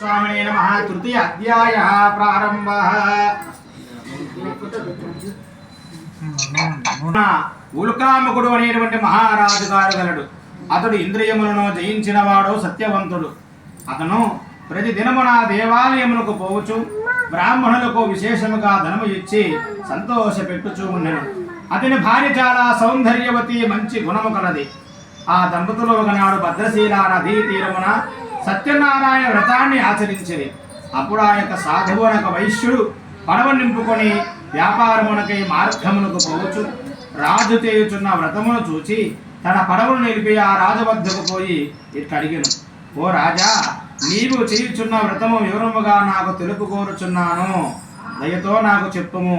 స్వామినే నమ తృతీయ అధ్యాయ ప్రారంభ ఉల్కాముకుడు అనేటువంటి మహారాజు గారు గలడు. అతడు ఇంద్రియములను జయించినవాడు సత్యవంతుడు. అతను ప్రతి దినమున దేవాలయమునకు పోవచ్చు బ్రాహ్మణులకు విశేషముగా ధనము ఇచ్చి సంతోష పెట్టుచూ ఉండెను అతని భార్య చాలా సౌందర్యవతి మంచి గుణము కలది. ఆ దంపతులు ఒకనాడు భద్రశీల నదీ తీరమున సత్యనారాయణ వ్రతాన్ని ఆచరించేది అప్పుడు ఆ యొక్క సాధువు అనక వైశ్యుడు పడవ నింపుకొని వ్యాపారమునకై మార్గమునకు పోవచ్చు. రాజు చేయుచున్న వ్రతమును చూచి తన పడవను నిలిపి ఆ రాజు వద్దకు పోయి ఇట్లా అడిగాను ఓ రాజా నీవు చేయుచున్న వ్రతము వివరముగా నాకు తెలుపు కోరుచున్నాను. దయతో నాకు చెప్పుము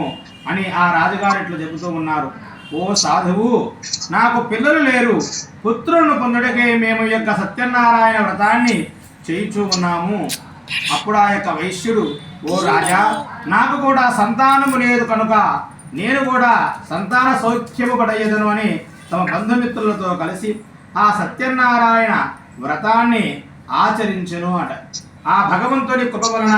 అని ఆ రాజుగారు ఇట్లు చెబుతూ ఉన్నారు. ఓ సాధువు నాకు పిల్లలు లేరు. పుత్రులను పొందుటకే మేము యొక్క సత్యనారాయణ వ్రతాన్ని చేయించు ఉన్నాము. అప్పుడు ఆ యొక్క వైశ్యుడు ఓ రాజా నాకు కూడా సంతానము లేదు కనుక నేను కూడా సంతాన సౌఖ్యము పడయ్యదను అని తమ బంధుమిత్రులతో కలిసి ఆ సత్యనారాయణ వ్రతాన్ని ఆచరించను అట. ఆ భగవంతుని కృప వలన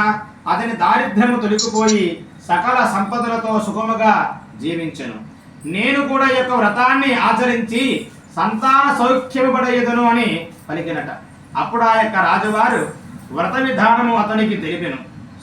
అతని దారిద్ర్యము తొలగిపోయి సకల సంపదలతో సుఖముగా జీవించను. నేను కూడా ఈ యొక్క వ్రతాన్ని ఆచరించి సంతాన సౌఖ్యము అని పలికినట. అప్పుడు ఆ యొక్క రాజువారు వ్రత విధానము అతనికి తెలిపెను.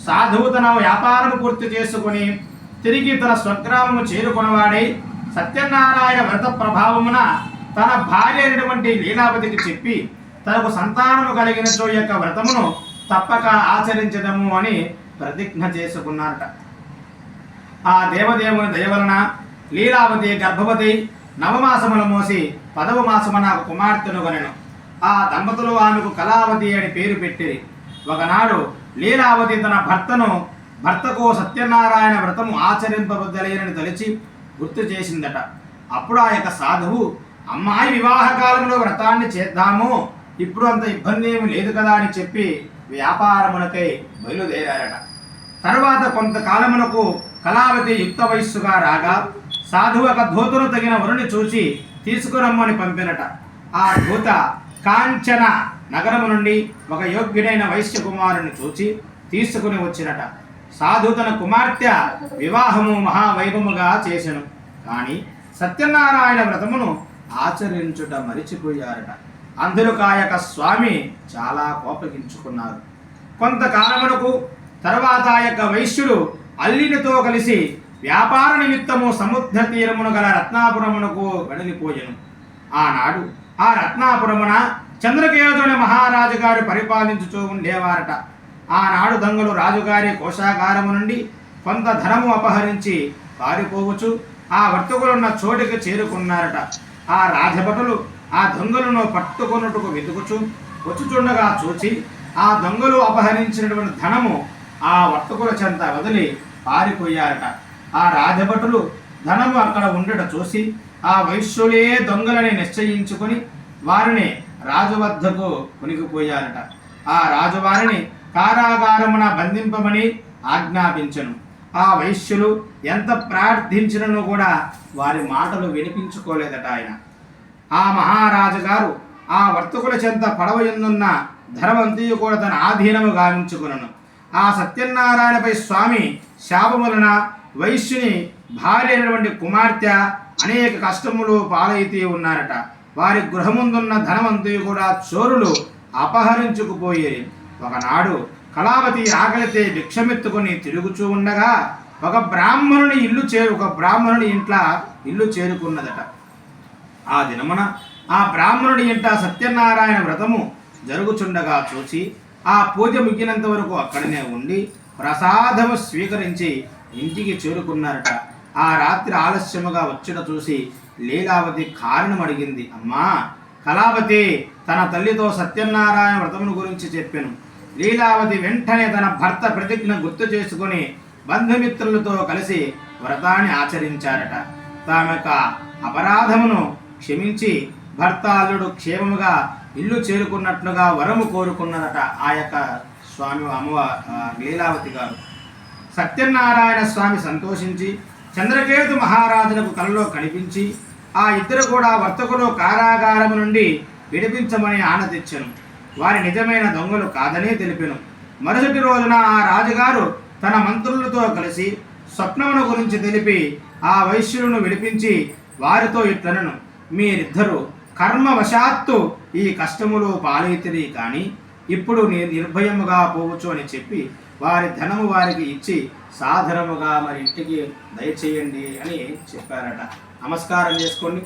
సాధువు తన వ్యాపారము పూర్తి చేసుకుని తిరిగి తన స్వగ్రామము చేరుకున్నవాడై సత్యనారాయణ వ్రత ప్రభావమున తన భార్య అయినటువంటి లీలావతికి చెప్పి తనకు సంతానము కలిగిన యొక్క వ్రతమును తప్పక ఆచరించదము అని ప్రతిజ్ఞ చేసుకున్నారట. ఆ దేవదేవుని దయ వలన లీలావతి గర్భవతి నవమాసములు మోసి పదవ మాసమున కుమార్తెను గనెను. ఆ దంపతులు ఆమెకు కళావతి అని పేరు పెట్టిరి. ఒకనాడు లీలావతి తన భర్తను భర్తకు సత్యనారాయణ వ్రతము ఆచరింపబద్దలేనని తలిచి గుర్తు చేసిందట. అప్పుడు ఆ యొక్క సాధువు అమ్మాయి వివాహ కాలంలో వ్రతాన్ని చేద్దాము ఇప్పుడు అంత ఇబ్బంది ఏమి లేదు కదా అని చెప్పి వ్యాపారమునకై బయలుదేరారట. తరువాత కొంతకాలమునకు కళావతి యుక్త వయస్సుగా రాగా సాధువు ఒక ధూతను తగిన వరుని చూసి తీసుకురమ్మని పంపినట. ఆ ధూత కాంచన నగరము నుండి ఒక యోగ్యుడైన వైశ్య కుమారుని చూచి తీసుకుని వచ్చినట. సాధు తన కుమార్తె వివాహము మహావైభముగా చేసెను. కానీ సత్యనారాయణ వ్రతమును ఆచరించుట మరిచిపోయారట. అందులో కాయక స్వామి చాలా కోపగించుకున్నారు. కొంతకాలమునకు తర్వాత ఆ యొక్క వైశ్యుడు అల్లినితో కలిసి వ్యాపార నిమిత్తము సముద్ర తీరమును గల రత్నాపురమునకు వెడలిపోయెను. ఆనాడు ఆ రత్నాపురమున చంద్రకేతుని మహారాజు గారు పరిపాలించుచూ ఉండేవారట. ఆనాడు దొంగలు రాజుగారి కోశాగారము నుండి కొంత ధనము అపహరించి పారిపోవచ్చు ఆ వర్తకులున్న చోటికి చేరుకున్నారట. ఆ రాజభటులు ఆ దొంగలను పట్టుకొనుటకు వెతుకుచు వచ్చుచుండగా చూచి ఆ దొంగలు అపహరించినటువంటి ధనము ఆ వర్తకుల చెంత వదిలి పారిపోయారట. ఆ రాజభటులు ధనము అక్కడ ఉండట చూసి ఆ వైశ్యులే దొంగలని నిశ్చయించుకొని వారిని రాజు వద్దకు కొనిగిపోయారట ఆ రాజు వారిని కారాగారమున బంధింపమని ఆజ్ఞాపించను. ఆ వైశ్యులు ఎంత ప్రార్థించినను కూడా వారి మాటలు వినిపించుకోలేదట ఆయన. ఆ మహారాజు గారు ఆ వర్తకుల చెంత పడవ ఎందున్న ధనవంతియు కూడా తన ఆధీనము గావించుకును ఆ సత్యనారాయణపై స్వామి శాపములన వైశ్యుని భార్య అయినటువంటి కుమార్తె అనేక కష్టములు పాలైతే ఉన్నారట. వారి గృహముందున్న ధనవంతు కూడా చోరులు అపహరించుకుపోయి ఒకనాడు కళావతి ఆకలితే భిక్షమెత్తుకుని తిరుగుచూ ఉండగా ఒక బ్రాహ్మణుని ఇల్లు చేరు ఒక బ్రాహ్మణుని ఇంట్ల ఇల్లు చేరుకున్నదట. ఆ దినమున ఆ బ్రాహ్మణుడి ఇంట సత్యనారాయణ వ్రతము జరుగుచుండగా చూచి ఆ పూజ ముగినంత వరకు అక్కడనే ఉండి ప్రసాదము స్వీకరించి ఇంటికి చేరుకున్నారట. ఆ రాత్రి ఆలస్యముగా వచ్చుట చూసి లీలావతి కారణం అడిగింది అమ్మా కళావతి తన తల్లితో సత్యనారాయణ వ్రతమును గురించి చెప్పాను. లీలావతి వెంటనే తన భర్త ప్రతిజ్ఞ గుర్తు చేసుకుని బంధుమిత్రులతో కలిసి వ్రతాన్ని ఆచరించారట. తామె యొక్క అపరాధమును క్షమించి భర్త అల్లుడు క్షేమముగా ఇల్లు చేరుకున్నట్లుగా వరము కోరుకున్నదట. ఆ యొక్క స్వామి అమ్మ లీలావతి గారు. సత్యనారాయణ స్వామి సంతోషించి చంద్రకేతు మహారాజునకు కలలో కనిపించి ఆ ఇద్దరు కూడా వర్తకులు కారాగారము నుండి విడిపించమని ఆన తెచ్చెను. వారి నిజమైన దొంగలు కాదనే తెలిపెను. మరుసటి రోజున ఆ రాజుగారు తన మంత్రులతో కలిసి స్వప్నమును గురించి తెలిపి ఆ వైశ్యులను విడిపించి వారితో ఇట్లనను. మీరిద్దరూ కర్మవశాత్తు ఈ కష్టములు పాలైతిరి కానీ ఇప్పుడు నేను నిర్భయముగా పోవచ్చు అని చెప్పి వారి ధనము వారికి ఇచ్చి సాధనముగా మరి ఇంటికి దయచేయండి అని చెప్పారట. నమస్కారం చేసుకోండి.